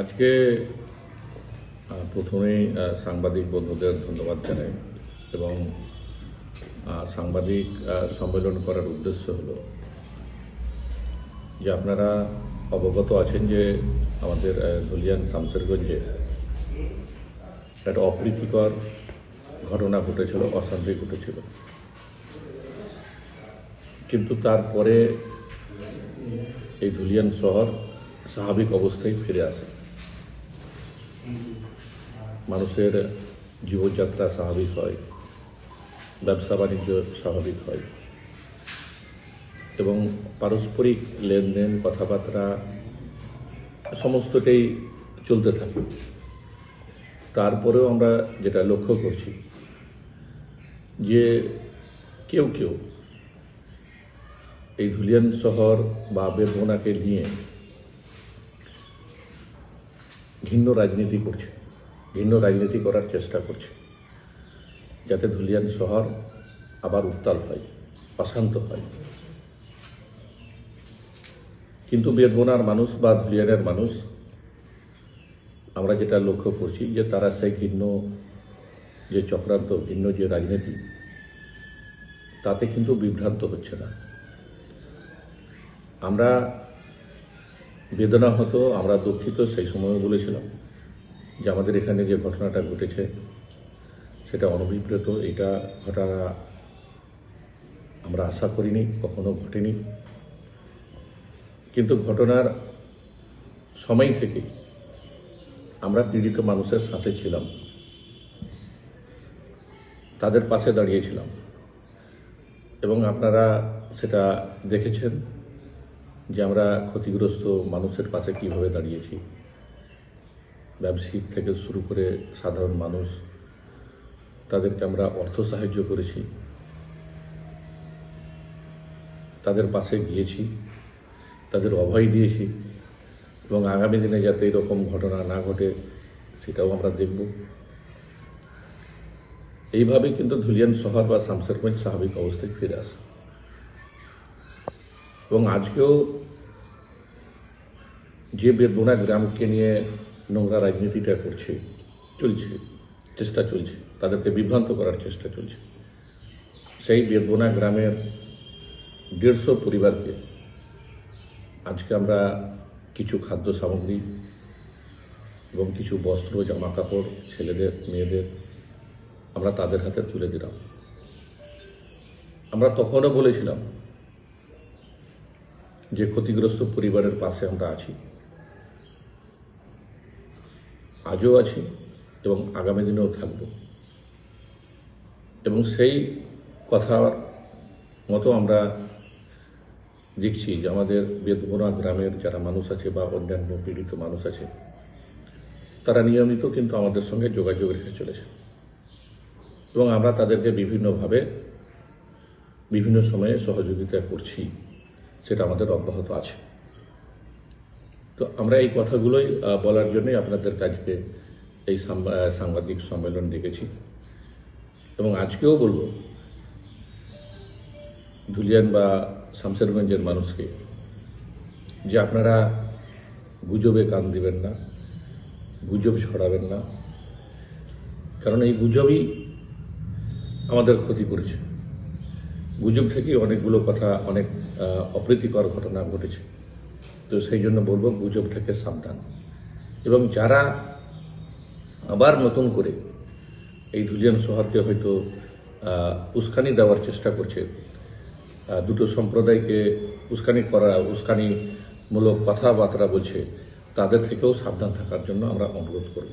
আজকে প্রথমেই সাংবাদিক বন্ধুদের ধন্যবাদ জানাই এবং সাংবাদিক সম্মেলন করার উদ্দেশ্য হলো যে আপনারা অবগত আছেন যে আমাদের ধুলিয়ান শামসেরগঞ্জে একটা অপ্রীতিকর ঘটনা ঘটেছিল, অশান্তি ঘটেছিল। কিন্তু তারপরে এই ধুলিয়ান শহর স্বাভাবিক অবস্থায় ফিরে আসে। মানুষের জীবনযাত্রা স্বাভাবিক হয়, ব্যবসা বাণিজ্য স্বাভাবিক হয়। এবং পারস্পরিক লেনদেন, কথাবার্তা সমস্তটাই চলতে থাকে। তারপরেও আমরা যেটা লক্ষ্য করছি, যে কেউ কেউ এই ধুলিয়ান শহর বা বেরবোনাকে নিয়ে ঘিন্ন রাজনীতি করছে। ঘিন্ন রাজনীতি করার চেষ্টা করছে। যাতে ধুলিয়ান শহর আবার উত্তাল হয়, অশান্ত হয়। কিন্তু বেরবোনার মানুষ বা ধুলিয়ানের মানুষ, আমরা যেটা লক্ষ্য করছি যে তারা সেই ভিন্ন যে চক্রান্ত, ভিন্ন যে রাজনীতি, তাতে কিন্তু বিভ্রান্ত হচ্ছে না। আমরা বেদনা হতো আমরা দুঃখিত সেই সময় বলেছিলাম। যে আমাদের এখানে যে ঘটনাটা ঘটেছে, সেটা অনভিপ্রেত, এটা ঘটা আমরা আশা করিনি, কখনো ঘটেনি। কিন্তু ঘটনার সময় থেকে আমরা পীড়িত মানুষের সাথে ছিলাম। তাদের পাশে দাঁড়িয়েছিলাম। এবং আপনারা সেটা দেখেছেন যে আমরা ক্ষতিগ্রস্ত মানুষের পাশে কীভাবে দাঁড়িয়েছি। ব্যবসায়িক থেকে শুরু করে সাধারণ মানুষ, তাদেরকে আমরা অর্থ সাহায্য করেছি। তাদের পাশে গিয়েছি, তাদের অভয় দিয়েছি এবং আগামী দিনে যাতে এরকম ঘটনা না ঘটে, সেটাও আমরা দেখব। এইভাবে কিন্তু ধুলিয়ান শহর বা শামসেরগঞ্জ স্বাভাবিক অবস্থায় ফিরে আসে। এবং আজকেও যে বেদবোনা গ্রামকে নিয়ে নোংরা রাজনীতিটা করছে, চলছে, চেষ্টা চলছে, তাদেরকে বিভ্রান্ত করার চেষ্টা চলছে। সেই বেদবোনা গ্রামের দেড়শো পরিবারকে আজকে আমরা কিছু খাদ্য সামগ্রী এবং কিছু বস্ত্র জামা কাপড় ছেলেদের, মেয়েদের আমরা তাদের হাতে তুলে দিলাম। আমরা তখনও বলেছিলাম যে ক্ষতিগ্রস্ত পরিবারের পাশে আমরা আছি। আজও আছি এবং আগামী দিনেও থাকব। এবং সেই কথার মতো আমরা দেখছি যে আমাদের বেদবোনা গ্রামের যারা মানুষ আছে বা অন্যান্য পীড়িত মানুষ আছে, তারা নিয়মিত কিন্তু আমাদের সঙ্গে যোগাযোগ রেখে চলেছে। এবং আমরা তাদেরকে বিভিন্নভাবে বিভিন্ন সময়ে সহযোগিতা করছি, সেটা আমাদের অব্যাহত আছে। তো আমরা এই কথাগুলোই বলার জন্যই আপনাদের কাছে এই সাংবাদিক সম্মেলন ডেকেছি। এবং আজকেও বলব, ধুলিয়ান বা শামসেরগঞ্জের মানুষকে, যে আপনারা গুজবে কান দিবেন না, গুজব ছড়াবেন না, কারণ এই গুজবই আমাদের ক্ষতি করেছে। গুজব থেকেই অনেকগুলো কথা, অনেক অপ্রীতিকর ঘটনা ঘটেছে। তো সেই জন্য বলব গুজব থেকে সাবধান। এবং যারা আবার নতুন করে এই ধুলিয়ান শহরকে হয়তো উস্কানি দেওয়ার চেষ্টা করছে দুটো সম্প্রদায়কে উস্কানি করা, উস্কানিমূলক কথাবার্তা বলছে, তাদের থেকেও সাবধান থাকার জন্য আমরা অনুরোধ করব।